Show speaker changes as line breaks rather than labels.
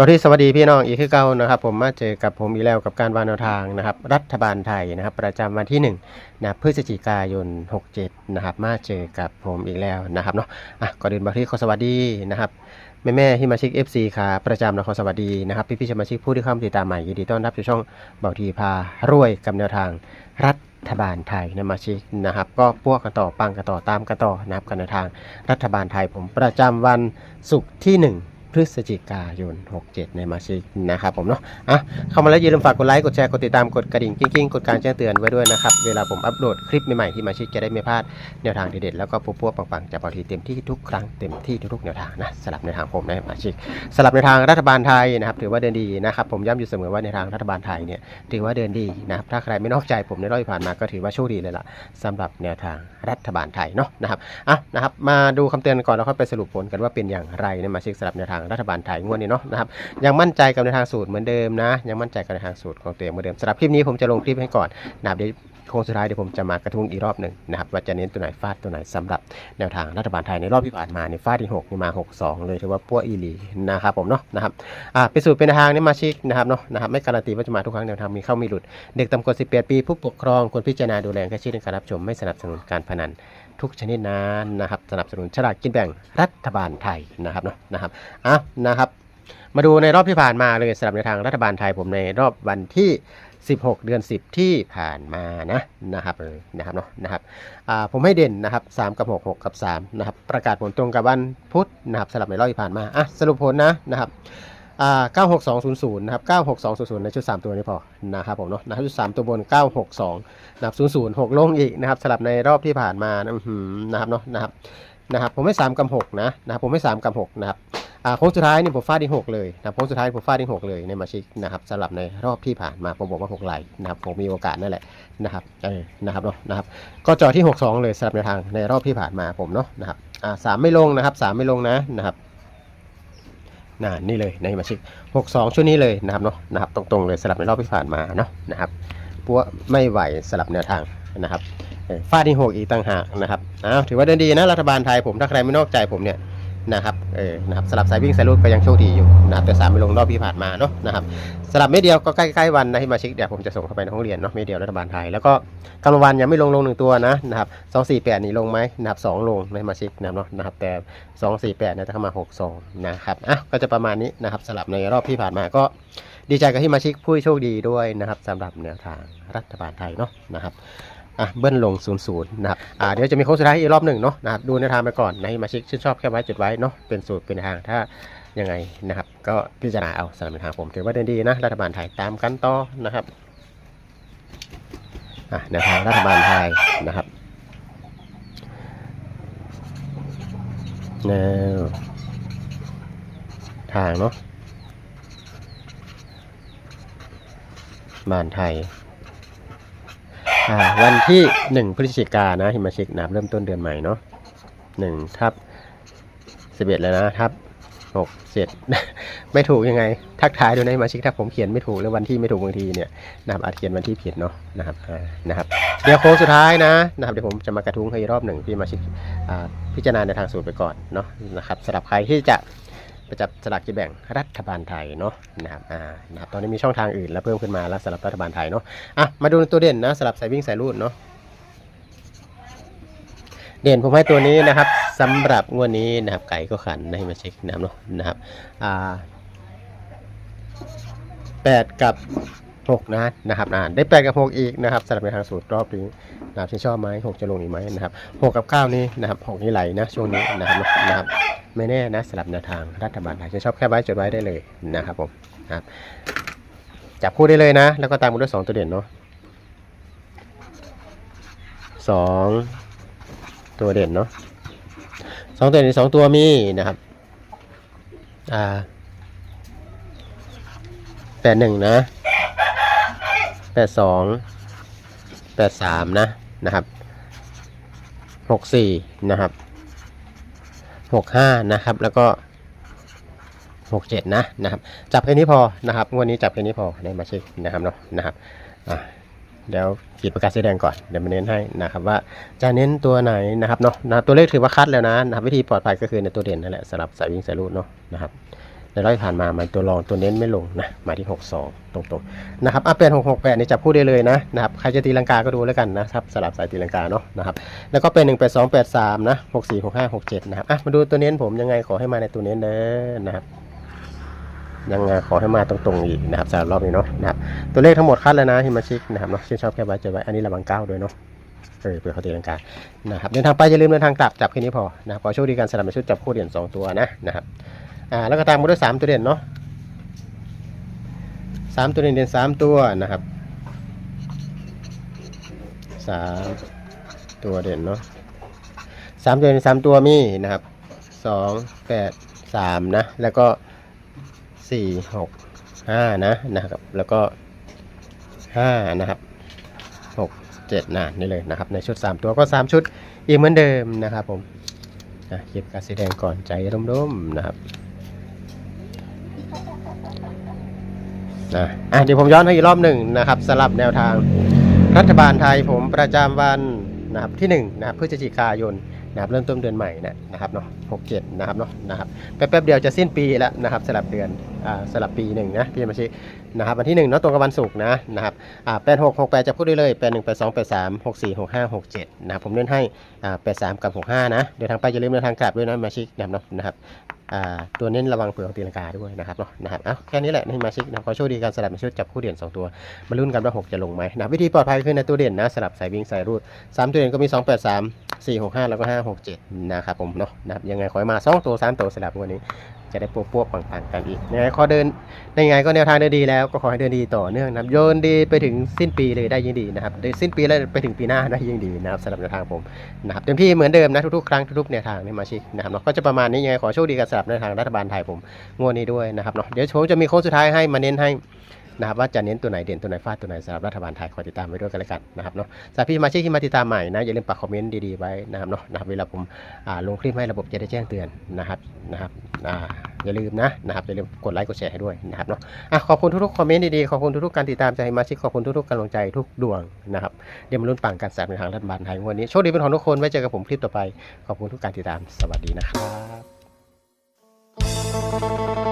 บริสวัสดีพี่น้องอีกคือเก่านะครับผมมาเจอกับผมอีกแล้วกับการวางแนวทางนะครับรัฐบาลไทยนะครับประจำวันที่1นะพฤศจิกายน 67นะครับมาเจอกับผมอีกแล้วนะครับเนาะอะก่อนอื่นบริขอสวัสดีนะครับแม่แม่ที่มาชิก FC ค่ะประจำนะขอสวัสดีนะครับพี่พี่ๆสมาชิกผู้ที่เข้ามาติดตามใหม่ยินดีต้อนรับสู่ช่องเบาทีพารวยกับแนวทางรัฐบาลไทยนะมาชิกนะครับ ก็พวกกันต่อปังกันต่อตามกันต่อนะครับกันในวทางรัฐบาลไทยผมประจำวันศุกร์ที่ 1 พฤศจิกายน 67 ในมาชิกนะครับผมเนาะอะเข้ามาแล้วอย่าลืมฝากกดไลค์ กดแชร์ กดติดตาม กดกระดิ่งกิ้งๆ กดการแจ้งเตือนไว้ด้วยนะครับ เวลาผมอัปโหลดคลิปใหม่ๆ ที่มาชิกจะได้ไม่พลาดแนวทางเด็ดๆแล้วก็ปุ๊บๆปังๆจะเอาทีเต็มที่ทุกครั้งเต็มที่ทุกๆแนวทางนะสลับในทางผมในมาชิกสลับในทางรัฐบาลไทยนะครับถือว่าเดินดีนะครับผมย้ำอยู่เสมอว่าในทางรัฐบาลไทยเนี่ยถือว่าเดินดีนะครับถ้าใครไม่นอกใจผมในรอบที่ผ่านมาก็ถือว่าโชคดีเลยล่ะสำหรับแนวทางรัฐบาลไทยเนาะนะครับอะนะครับมาดูคำเตือนก่อนแล้วค่อยไปสรุปผลกันว่าเป็นอย่างไรในมาชิกสลับแนวทางรัฐบาลไทยงวดนี้เนาะนะครับยังมั่นใจกับในวทางสูตรเหมือนเดิมนะ ยังมั่นใจกับในวทางสูตรของตัวเองเหมือนเดิมสำหรับคลิปนี้ผมจะลงคลิปให้ก่อนนะครับเดี๋ยวโค้งสุดท้ายเดี๋ยวผมจะมากระทุ้งอีกรอบหนึ่งนะครับว่าจะเน้นตัวไหนฟาดตัวไหนสำหรับแนวทางรัฐบาลไทยในรอบที่ผ่านมาในฟาดที่6นี่มา 6 2 เลยถือว่าปั้วอีหลีนะครับผมเนาะนะครับอ่าเป็นสูตรเป็นทางนี่มาชิกนะครับเนาะนะครับไม่การันตีว่าจะมาทุกครั้งแนวทางมีเข้ามีหลุด เด็กต่ำกว่า 18 ปี ผู้ปกครองควรพิจารณาดูแลแค่ชื่อในการรับชมไม่สนับสนุนการพนัน ทุกชนิดนั้นนะครับสนับสนุนฉลากกินแบ่งรัฐบาลไทยนะครับเนาะนะครับอะนะครับมาดูในรอบที่ผ่านมาเลยสำหรับในทางรัฐบาลไทยผมในรอบวันที่ 16 เดือน 10 ที่ผ่านมานะนะครับเออนะครับเนาะนะครับผมให้เด่นนะครับ 3 กับ 6 6 กับ3นะครับประกาศผลตรงกับวันพุธนะครับสำหรับในรอบที่ผ่านมาอะสรุปผลนะนะครับ อ่า96200 นะครับ 96200 ในชุด 3 ตัวนี้พอนะครับผมเนาะนะชุด 3 ตัวบน 962 นะครับ 00 6 ลงอีกนะครับสำหรับในรอบที่ผ่านมานะอื้อหือนะครับเนาะนะครับนะครับผมให้ 3 กับ 6 นะนะครับผมให้ 3 กับ 6 นะครับอ่าโค้งสุดท้ายนี่ผมฟาดที่6เลยนะโค้งสุดท้ายผมฟาดที่6เลยในมาชิกนะครับสำหรับในรอบที่ผ่านมาผมบอกว่า6ไหลนะครับผมมีโอกาสนั่นแหละนะครับเออนะครับเนาะนะครับก็จอที่ 62 เลยสำหรับในทางในรอบที่ผ่านมาผมเนาะนะครับอ่าสามไม่ลงนะครับสามไม่ลงนะนะครับ นะนี่เลยในมาชิก62 ชุดนี้เลยนะครับเนาะนะครับตรงๆเลยสลับในรอบที่ผ่านมาเนาะนะครับปัวไม่ไหวสลับแนวทางนะครับฟาดที่หกอีกต่างหากนะครับอ้าวถือว่าเดินดีนะรัฐบาลไทยผมถ้าใครไม่นอกใจผมเนี่ย นะครับเออนะครับสลับสายวิ่งสายรูดก็ยังโชคดีอยู่นะครับแต่สามไม่ลงรอบที่ผ่านมาเนาะนะครับสลับเม็ดเดียวก็ใกล้ๆวันนะที่มาเช็คเดี๋ยวผมจะส่งเข้าไปในห้องเรียนเนาะเม็ดเดียวรัฐบาลไทยแล้วก็กำลังวันยังไม่ลงลงหนึ่งตัวนะนะครับสองสี่แปดนี่ลงไหมนะครับสองลงไม่มาเช็คนะเนาะนะครับแต่สองสี่แปดเนี่ยจะเข้ามาหกสองนะครับอะก็จะประมาณนี้นะครับสลับในรอบที่ผ่านมาก็ดีใจกับที่มาช็คผู้โชคดีด้วยนะครับสำหรับแนวทางรัฐบาลไทยเนาะนะครับ อะเบิ้ลลง0ูนย์นะครับอ่าเดี๋ยวจะมีโค้งสุดท้ายอีกรอบหนึ่งเนาะนะครับดูในวทางไปก่อนนะให้มาชิกชื่นชอบแค่ไว้จุดไว้เนาะเป็นสูตรเป็นทางถ้ายังไงนะครับ ก็พิจารณาเอาสำหรับทางผมถือว่าเดินดีนะรัฐบาลไทยตามกันต่อนะครับอะแนวทางรัฐบาลไทยนะครับแนวทางเนาะบ้านไทย วันที่หนึ่งพฤศจิกานะฮิมาชิกนะครับเริ่มต้นเดือนใหม่เนาะหนึ่งทับสิบเอ็ดแล้วนะทับหกเจ็ดไม่ถูกยังไง ทักทายดูนะฮิมาชิกถ้าผมเขียนไม่ถูกหรือวันที่ไม่ถูกบางทีเนี่ยนะครับอาจเขียนวันที่ผิดเนาะนะครับนะครับเดี๋ยวโค้งสุดท้ายนะนะครับเดี๋ยวผมจะมากระทุ้งให้รอบหนึ่งพี่มาชิกอ่าพิจารณาในทางสูตรไปก่อนเนาะนะครับสำหรับใครที่จะ ไปจับสลากกินแบ่งรัฐบาลไทยเนาะนะครับอ่านะครับตอนนี้มีช่องทางอื่นแล้วเพิ่มขึ้นมาแล้วสำหรับรัฐบาลไทยเนาะอะมาดูตัวเด่นนะสำหรับสายวิ่งสายรูดเนาะเด่นผมให้ตัวนี้นะครับสำหรับงวดนี้นะครับไก่ก็ขันให้มาเช็คน้ำเนาะนะครับอ่าแปดกับ หกนะนะครับอ่าได้แปดกับหกอีกนะครับสลับในทางสูตรรอบนี้นะครับที่ชอบไหมหกจะลงอีกไหมนะครับหกกับเก้านี่นะครับหกนี่ไหลนะช่วงนี้นะครับนะครับไม่แน่นะสลับแนวทางรัฐบาลไทยจะชอบแค่ไว้จดไว้ได้เลยนะครับผมครับจับคู่ได้เลยนะ แล้วก็ตามกันด้วยสองตัวเด่นเนาะสองตัวเด่นเนาะสองตัวเด่นสองตัวมีนะครับอ่าแปดหนึ่งนะ ปดสองแปดสามนะนะครับหกสี่นะครับหกห้านะครับ แล้วก็หกเจ็ดนะนะครับ จับแค่นี้พอนะครับงวดนี้จับแค่นี้พอได้มาเช็คนะครับเนาะนะครับเดี๋ยวขีดประกาศสีแดงก่อนเดี๋ยวมาเน้นให้นะครับว่าจะเน้นตัวไหนนะครับเนาะนะตัวเลขถือว่าคัดแล้วนะนะครับวิธีปลอดภัยก็คือในตัวเด่นนั่นแหละสำหรับสายวิ่งสายรูดเนาะนะครับ ในในร้อยผ่านมามันตัวรองตัวเน้นไม่ลงนะมาที่ 62 ตรงๆนะครับอะเป็น668นี่จับคู่ได้เลยนะนะครับใครจะตีลังกาก็ดูแล้วกันนะครับสลับสายตีลังกาเนาะนะครับแล้วก็เป็น 18283 นะ 64 65 67 นะครับอะมาดูตัวเน้นผมยังไงขอให้มาในตัวเน้นเด้อนะครับยังไงขอให้มาตรงๆอีกนะครับสำหรับรอบนี้เนาะนะครับตัวเลขทั้งหมดคัดแล้วนะฮิมาชิกนะครับเนาะชื่นชอบแค่ไว้เจอไว้อันนี้ระวังก้าด้วยเนาะเออเผื่อเขาตีลังกานะครับเดินทางไปอย่าลืมเดินทางกลับจับแค่นี้พอนะครับขอโชคดีการสลับในชุดจับคู่เด่นสองตัวนะนะครับ อ่าแล้วก็ตามมาด้วยสามตัวเด่นเนาะสามตัวเด่นเด่นสามตัวนะครับสามตัวเด่นเนาะสามตัวเด่นสามตัวมีนะครับสองแปดสามนะ แล้วก็สี่หกห้านะนะครับ แล้วก็ห้านะครับหกเจ็ดนะนี่เลยนะครับ ในชุดสามตัวก็สามชุดอีกเหมือนเดิมนะครับผมนะเก็บกาสีแดงก่อนใจร่มๆนะครับ นะอะเดี๋ยวผมย้อนให้อีกรอบหนึ่งนะครับสลับแนวทาง รัฐบาลไทยผมประจำวันนะครับที่1นะครับพฤศจิกายนนะครับเริ่มต้นเดือนใหม่นะนะครับเนาะหกเจ็ดนะครับเนาะนะครับแป๊บๆเดียวจะสิ้นปีแล้วนะครับสลับเดือนอ่าสลับปีหนึ่งนะพี่มาชินะครับวันที่1เนาะตรงกับวันศุกร์นะนะครับอ่าแปดหกหกแปดจะพูดได้เลยแปดหนึ่งแปดสองแปดสามหกสี่หกห้าหกเจ็ดนะครับผมเล่นให้อ่าแปดสามกับหกห้านะเดี๋ยวทางไปอย่าลืมเดินทางกลับด้วยนะมาชินะครับเนาะนะครับ ตัวเน้นระวังเปลือกตีลังกาด้วยนะครับเนาะนะครับเอาแค่นี้แหละนี่มาชิกนะขอโชคดีการสลับมาชุดจับคู่เด่น 2 ตัวมาลุ้นกันว่า6จะลงไหมนะวิธีปลอดภัยคือในตัวเด่นนะสลับสายวิ่งสายรูด 3 ตัวเด่นก็มี 2 8 3 4 6 5 แล้วก็ 5 6 7 นะครับผมเนาะนะครับยังไงขอให้มา 2 ตัว 3 ตัวสลับวันนี้ จะได้ปวบๆปังๆกันอีกยังไงขอเดินในไงก็แนวทางเดินดีแล้วก็ขอให้เดินดีต่อเนื่องนะครับโยนดีไปถึงสิ้นปีเลยได้ยิ่งดีนะครับสิ้นปีแล้วไปถึงปีหน้าได้ยิ่งดีนะครับสำหรับแนวทางผมนะครับเต็มที่เหมือนเดิมนะทุกๆครั้งทุกๆแนวทางในมาชิกนะครับเนาะก็จะประมาณนี้ยังไงขอโชคดีกับสำหรับแนวทางรัฐบาลไทยผมงวดนี้ด้วยนะครับเนาะเดี๋ยวผมจะมีโค้งสุดท้ายให้มาเน้นให้ นะครับว่าจะเน้นตัวไหนเด่นตัวไหนฟาดตัวไหนสำหรับรัฐบาลไทยคอยติดตามไว้ด้วยกันแล้วกันนะครับเนาะสำหรับพี่สมาชิกที่มาติดตามใหม่นะอย่าลืมปักคอมเมนต์ดีๆไว้นะครับเนาะนะครับเวลาผมอ่าลงคลิปให้ระบบจะได้แจ้งเตือนนะครับนะครับอย่าลืมนะนะครับอย่าลืมกดไลค์กดแชร์ให้ด้วยนะครับเนาะอะขอบคุณทุกๆคอมเมนต์ดีๆขอบคุณทุกๆการติดตามใจมาชิกขอบคุณทุกๆกำลังใจทุกดวงนะครับเดี๋ยวมาลุ้นปังกันสามในทางรัฐบาลไทยวันนี้โชคดีเป็นของทุกคนไว้เจอกับผมคลิปต่อไป ขอบคุณทุกการติดตามสวัสดีนะครับ